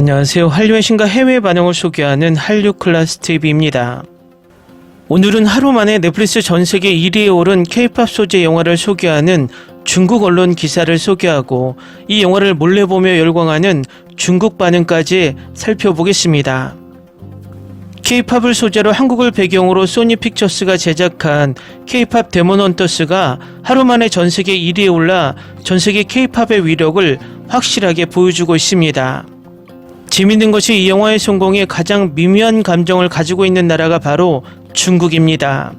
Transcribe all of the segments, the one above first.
안녕하세요. 한류의 신과 해외 반응을 소개하는 한류 클래스 TV입니다. 오늘은 하루 만에 넷플릭스 전 세계 1위에 오른 K-팝 소재 영화를 소개하는 중국 언론 기사를 소개하고 이 영화를 몰래 보며 열광하는 중국 반응까지 살펴보겠습니다. K-팝을 소재로 한국을 배경으로 소니 픽처스가 제작한 K-팝 데몬 헌터스가 하루 만에 전 세계 1위에 올라 전 세계 K-팝의 위력을 확실하게 보여주고 있습니다. 재밌는 것이 이 영화의 성공에 가장 미묘한 감정을 가지고 있는 나라가 바로 중국입니다.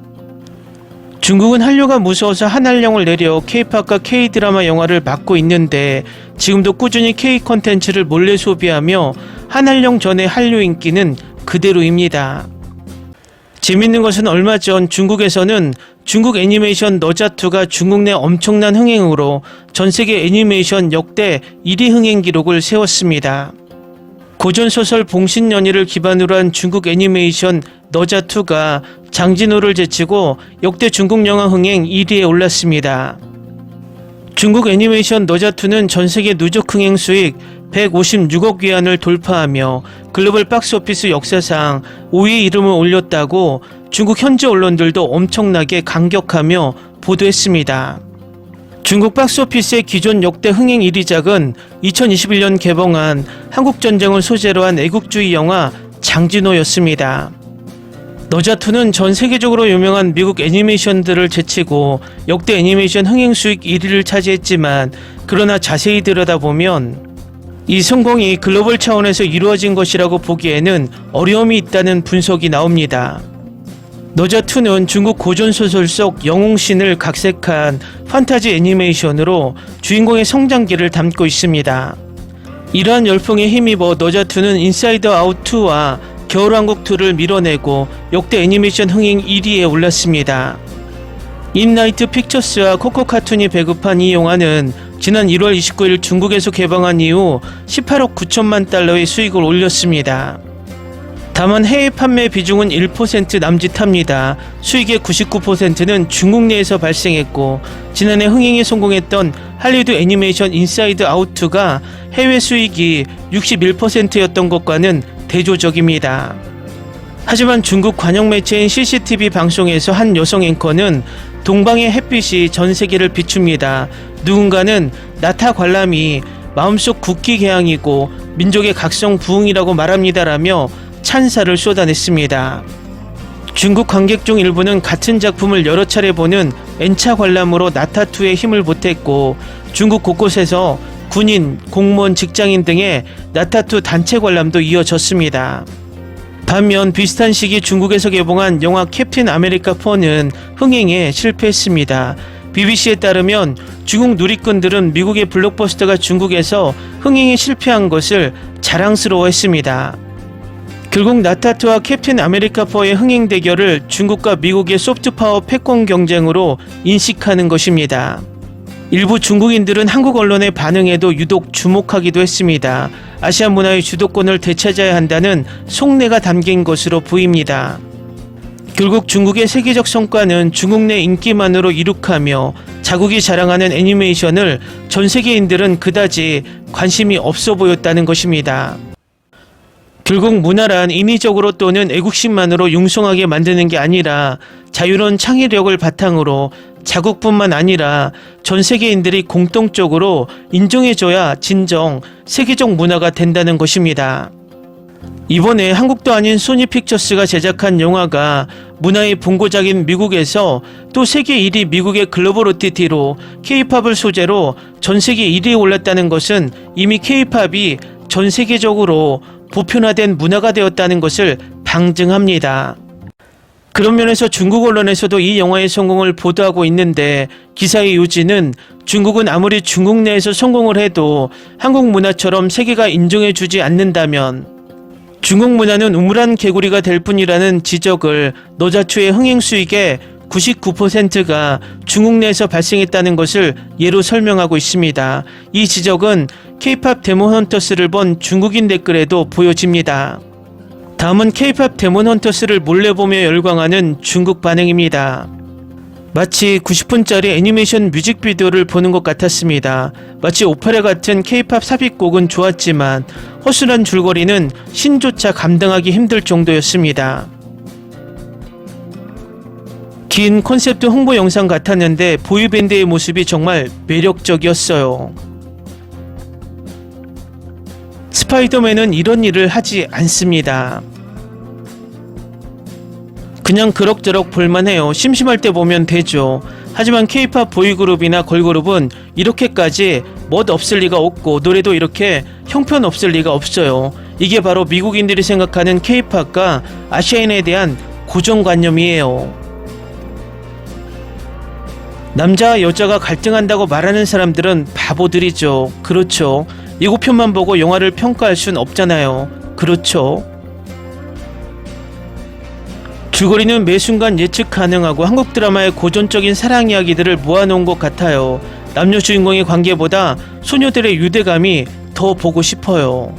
중국은 한류가 무서워서 한한령을 내려 K-팝과 K-드라마 영화를 막고 있는데 지금도 꾸준히 K 컨텐츠를 몰래 소비하며 한한령 전의 한류 인기는 그대로입니다. 재밌는 것은 얼마 전 중국에서는 중국 애니메이션 너자투가 중국 내 엄청난 흥행으로 전 세계 애니메이션 역대 1위 흥행 기록을 세웠습니다. 고전소설 봉신연희를 기반으로 한 중국 애니메이션 너자2가 장진호를 제치고 역대 중국 영화 흥행 1위에 올랐습니다. 중국 애니메이션 너자2는 전 세계 누적 흥행 수익 156억 위안을 돌파하며 글로벌 박스오피스 역사상 5위 이름을 올렸다고 중국 현지 언론들도 엄청나게 강격하며 보도했습니다. 중국 박스오피스의 기존 역대 흥행 1위작은 2021년 개봉한 한국전쟁을 소재로 한 애국주의 영화 장진호였습니다. 너자투는 전 세계적으로 유명한 미국 애니메이션들을 제치고 역대 애니메이션 흥행 수익 1위를 차지했지만 그러나 자세히 들여다보면 이 성공이 글로벌 차원에서 이루어진 것이라고 보기에는 어려움이 있다는 분석이 나옵니다. 너자2는 중국 고전 소설 속 영웅신을 각색한 판타지 애니메이션으로 주인공의 성장기를 담고 있습니다. 이러한 열풍에 힘입어 너자2는 인사이드 아웃2와 겨울왕국2를 밀어내고 역대 애니메이션 흥행 1위에 올랐습니다. 인나이트 픽처스와 코코 카툰이 배급한 이 영화는 지난 1월 29일 중국에서 개방한 이후 18억 9천만 달러의 수익을 올렸습니다. 다만 해외 판매 비중은 1% 남짓합니다. 수익의 99%는 중국 내에서 발생했고 지난해 흥행에 성공했던 할리우드 애니메이션 인사이드 아웃2가 해외 수익이 61%였던 것과는 대조적입니다. 하지만 중국 관영 매체인 CCTV 방송에서 한 여성 앵커는 동방의 햇빛이 전 세계를 비춥니다. 누군가는 나타 관람이 마음속 국기 개항이고 민족의 각성 부흥이라고 말합니다라며 찬사를 쏟아냈습니다. 중국 관객 중 일부는 같은 작품을 여러 차례 보는 N차 관람으로 나타투에 힘을 보탰고 중국 곳곳에서 군인, 공무원, 직장인 등의 나타투 단체 관람도 이어졌습니다. 반면 비슷한 시기 중국에서 개봉한 영화 캡틴 아메리카 4는 흥행에 실패했습니다. BBC에 따르면 중국 누리꾼들은 미국의 블록버스터가 중국에서 흥행에 실패한 것을 자랑스러워했습니다. 결국 나타투와 캡틴 아메리카4의 흥행 대결을 중국과 미국의 소프트파워 패권 경쟁으로 인식하는 것입니다. 일부 중국인들은 한국 언론의 반응에도 유독 주목하기도 했습니다. 아시아 문화의 주도권을 되찾아야 한다는 속내가 담긴 것으로 보입니다. 결국 중국의 세계적 성과는 중국 내 인기만으로 이룩하며 자국이 자랑하는 애니메이션을 전 세계인들은 그다지 관심이 없어 보였다는 것입니다. 결국 문화란 인위적으로 또는 애국심만으로 융성하게 만드는 게 아니라 자유로운 창의력을 바탕으로 자국뿐만 아니라 전 세계인들이 공통적으로 인정해줘야 진정 세계적 문화가 된다는 것입니다. 이번에 한국도 아닌 소니 픽처스가 제작한 영화가 문화의 본고장인 미국에서 또 세계 1위 미국의 글로벌 OTT로 K-팝을 소재로 전 세계 1위에 올랐다는 것은 이미 K-팝이 전 세계적으로 보편화된 문화가 되었다는 것을 방증합니다. 그런 면에서 중국 언론에서도 이 영화의 성공을 보도하고 있는데 기사의 요지는 중국은 아무리 중국 내에서 성공을 해도 한국 문화처럼 세계가 인정해주지 않는다면 중국 문화는 우물한 개구리가 될 뿐이라는 지적을 노자추의 흥행 수익의 99%가 중국 내에서 발생했다는 것을 예로 설명하고 있습니다. 이 지적은 K-팝 데몬 헌터스를 본 중국인 댓글에도 보여집니다. 다음은 K-팝 데몬 헌터스를 몰래 보며 열광하는 중국 반응입니다. 마치 90분짜리 애니메이션 뮤직비디오를 보는 것 같았습니다. 마치 오페라 같은 케이팝 삽입곡은 좋았지만 허술한 줄거리는 신조차 감당하기 힘들 정도였습니다. 긴 콘셉트 홍보 영상 같았는데 보이밴드의 모습이 정말 매력적이었어요. 스파이더맨은 이런 일을 하지 않습니다. 그냥 그럭저럭 볼만해요. 심심할 때 보면 되죠. 하지만 케이팝 보이그룹이나 걸그룹은 이렇게까지 멋 없을 리가 없고 노래도 이렇게 형편 없을 리가 없어요. 이게 바로 미국인들이 생각하는 케이팝과 아시아인에 대한 고정관념이에요. 남자와 여자가 갈등한다고 말하는 사람들은 바보들이죠. 그렇죠. 예고편만 보고 영화를 평가할 순 없잖아요. 그렇죠. 줄거리는 매 순간 예측 가능하고 한국 드라마의 고전적인 사랑 이야기들을 모아놓은 것 같아요. 남녀 주인공의 관계보다 소녀들의 유대감이 더 보고 싶어요.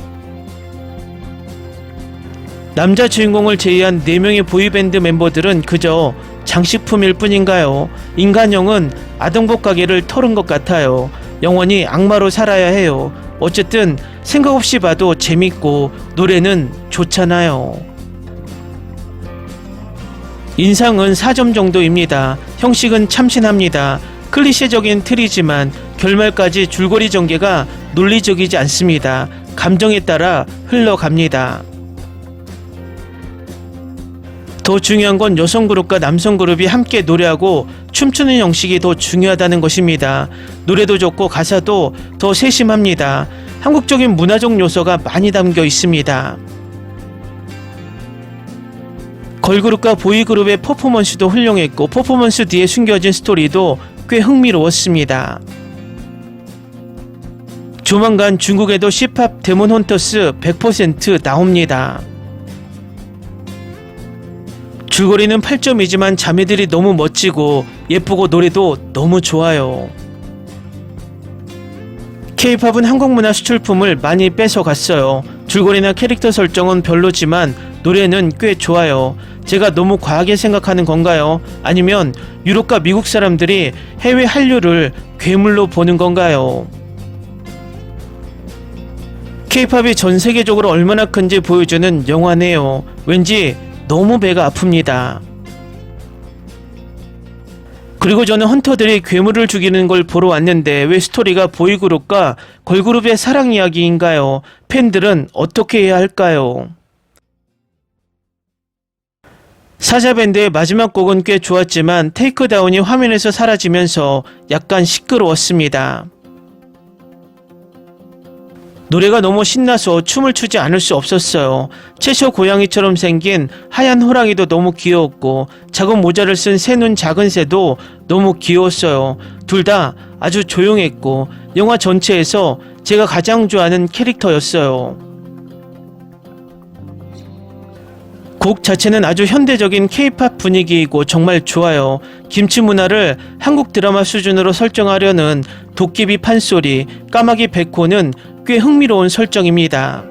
남자 주인공을 제외한 4명의 보이밴드 멤버들은 그저 장식품일 뿐인가요? 인간형은 아동복 가게를 털은 것 같아요. 영원히 악마로 살아야 해요. 어쨌든 생각 없이 봐도 재밌고 노래는 좋잖아요. 인상은 4점 정도입니다. 형식은 참신합니다. 클리셰적인 틀이지만 결말까지 줄거리 전개가 논리적이지 않습니다. 감정에 따라 흘러갑니다. 더 중요한 건 여성 그룹과 남성 그룹이 함께 노래하고 춤추는 형식이 더 중요하다는 것입니다. 노래도 좋고 가사도 더 세심합니다. 한국적인 문화적 요소가 많이 담겨 있습니다. 걸그룹과 보이그룹의 퍼포먼스도 훌륭했고 퍼포먼스 뒤에 숨겨진 스토리도 꽤 흥미로웠습니다. 조만간 중국에도 C팝 데몬 헌터스 100% 나옵니다. 줄거리는 8점이지만 자매들이 너무 멋지고 예쁘고 노래도 너무 좋아요. K-팝은 한국 문화 수출품을 많이 뺏어갔어요. 줄거리나 캐릭터 설정은 별로지만 노래는 꽤 좋아요. 제가 너무 과하게 생각하는 건가요? 아니면 유럽과 미국 사람들이 해외 한류를 괴물로 보는 건가요? K-팝이 전 세계적으로 얼마나 큰지 보여주는 영화네요. 왠지 너무 배가 아픕니다. 그리고 저는 헌터들이 괴물을 죽이는 걸 보러 왔는데 왜 스토리가 보이그룹과 걸그룹의 사랑 이야기인가요? 팬들은 어떻게 해야 할까요? 사자밴드의 마지막 곡은 꽤 좋았지만 테이크다운이 화면에서 사라지면서 약간 시끄러웠습니다. 노래가 너무 신나서 춤을 추지 않을 수 없었어요. 채쇼 고양이처럼 생긴 하얀 호랑이도 너무 귀여웠고 작은 모자를 쓴 새 눈 작은 새도 너무 귀여웠어요. 둘 다 아주 조용했고 영화 전체에서 제가 가장 좋아하는 캐릭터였어요. 곡 자체는 아주 현대적인 케이팝 분위기이고 정말 좋아요. 김치 문화를 한국 드라마 수준으로 설정하려는 도깨비 판소리, 까마귀 백호는 꽤 흥미로운 설정입니다.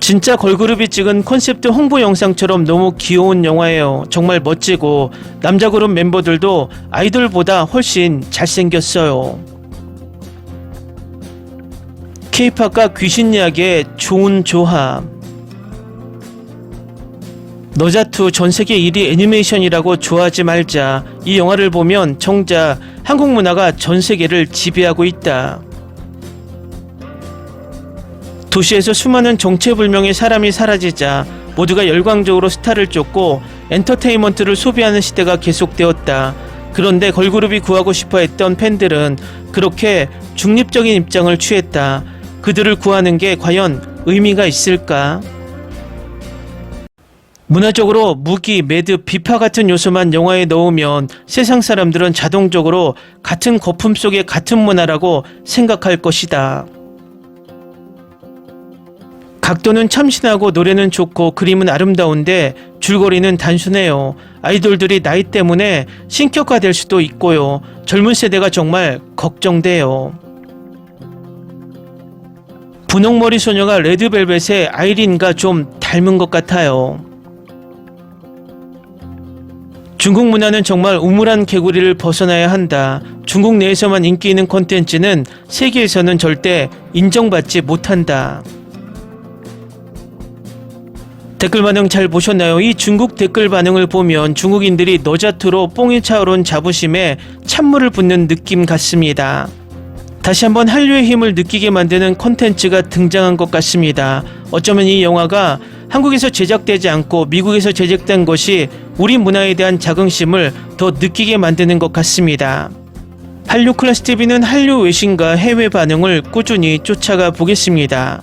진짜 걸그룹이 찍은 콘셉트 홍보 영상처럼 너무 귀여운 영화예요. 정말 멋지고 남자 그룹 멤버들도 아이돌보다 훨씬 잘생겼어요. 케이팝과 귀신 이야기의 좋은 조합. 너자투 전 세계 1위 애니메이션이라고 좋아하지 말자. 이 영화를 보면 정작 한국 문화가 전 세계를 지배하고 있다. 도시에서 수많은 정체불명의 사람이 사라지자 모두가 열광적으로 스타를 쫓고 엔터테인먼트를 소비하는 시대가 계속되었다. 그런데 걸그룹이 구하고 싶어 했던 팬들은 그렇게 중립적인 입장을 취했다. 그들을 구하는 게 과연 의미가 있을까? 문화적으로 무기, 매드, 비파 같은 요소만 영화에 넣으면 세상 사람들은 자동적으로 같은 거품 속의 같은 문화라고 생각할 것이다. 각도는 참신하고 노래는 좋고 그림은 아름다운데 줄거리는 단순해요. 아이돌들이 나이 때문에 신격화될 수도 있고요. 젊은 세대가 정말 걱정돼요. 분홍머리 소녀가 레드벨벳의 아이린과 좀 닮은 것 같아요. 중국 문화는 정말 우물한 개구리를 벗어나야 한다. 중국 내에서만 인기 있는 콘텐츠는 세계에서는 절대 인정받지 못한다. 댓글 반응 잘 보셨나요? 이 중국 댓글 반응을 보면 중국인들이 너자투로 뽕이 차오른 자부심에 찬물을 붓는 느낌 같습니다. 다시 한번 한류의 힘을 느끼게 만드는 콘텐츠가 등장한 것 같습니다. 어쩌면 이 영화가 한국에서 제작되지 않고 미국에서 제작된 것이 우리 문화에 대한 자긍심을 더 느끼게 만드는 것 같습니다. 한류 클래스 TV는 한류 외신과 해외 반응을 꾸준히 쫓아가 보겠습니다.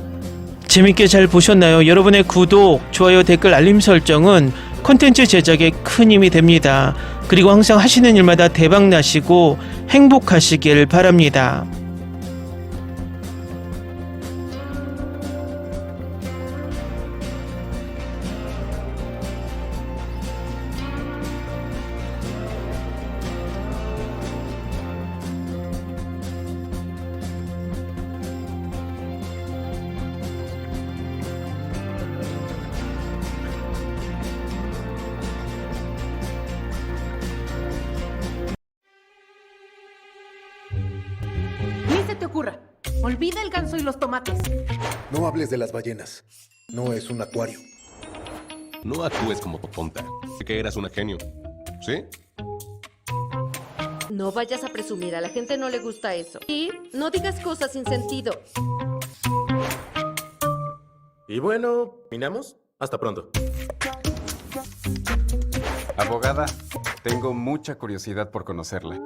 재밌게 잘 보셨나요? 여러분의 구독, 좋아요, 댓글, 알림 설정은 콘텐츠 제작에 큰 힘이 됩니다. 그리고 항상 하시는 일마다 대박 나시고 행복하시길 바랍니다. Te ocurra. Olvida el ganso y los tomates. No hables de las ballenas. No es un acuario. No actúes como tonta. Sé que eras una genio. ¿Sí? No vayas a presumir, a la gente no le gusta eso. Y no digas cosas sin sentido. Y bueno, ¿minamos? Hasta pronto. Abogada, tengo mucha curiosidad por conocerla.